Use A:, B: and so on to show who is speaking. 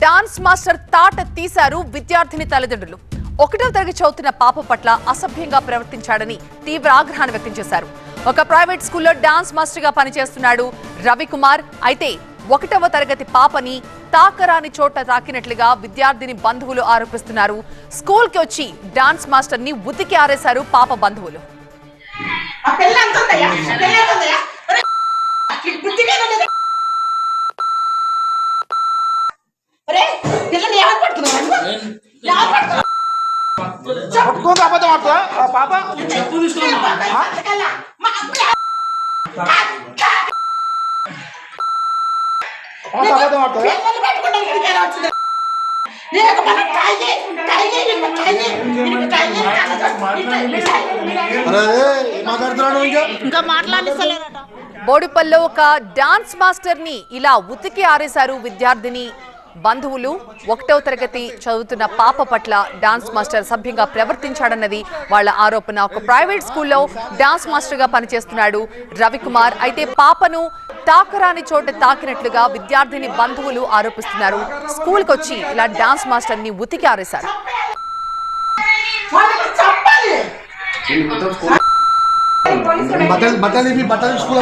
A: Dance master తాట తీశారు విద్యార్థిని తల్లిదండ్రులు. ఒకటో తరగతి చదువుతున్న పాప పట్ల అసభ్యంగా ప్రవర్తించాడని తీవ్ర ఆగ్రహాన్ని వ్యక్తం చేశారు. ఒక ప్రైవేట్ స్కూల్లో డాన్స్ మాస్టర్గా పనిచేస్తున్నాడు రవికుమార్. అయితే ఒకటవ తరగతి పాపని తాకరాని చోట తాకినట్లుగా విద్యార్థిని బంధువులు ఆరోపిస్తున్నారు. స్కూల్కి వచ్చి డాన్స్ మాస్టర్ని ఉతికి ఆరేశారు పాప బంధువులు.
B: ఇట్లా, ఇట్లా, ఇట్లా.
C: అరే ఏం మాట్లాడుతున్నాడు ఇంకా
A: బోడుపల్లో ఒక డాన్స్ మాస్టర్ని ఇలా ఉతికి ఆరేశారు విద్యార్థిని బంధువులు ఒకటవ తరగతి చదువుతున్న పాప పట్ల డాన్స్ మాస్టర్ సభ్యంగా ప్రవర్తించాడన్నది వాళ్ళ ఆరోపణ. ఒక ప్రైవేట్ స్కూల్లో డాన్స్ మాస్టర్గా పనిచేస్తున్నాడు రవికుమార్. అయితే పాపను తాకరాని చోట తాకినట్లుగా విద్యార్థిని బంధువులు ఆరోపిస్తున్నారు. స్కూల్కి వచ్చి ఇలా డాన్స్ మాస్టర్ని ఉతికి ఆరేశారు.
C: బట్టలు బట్టలు బట్టలు స్కూల్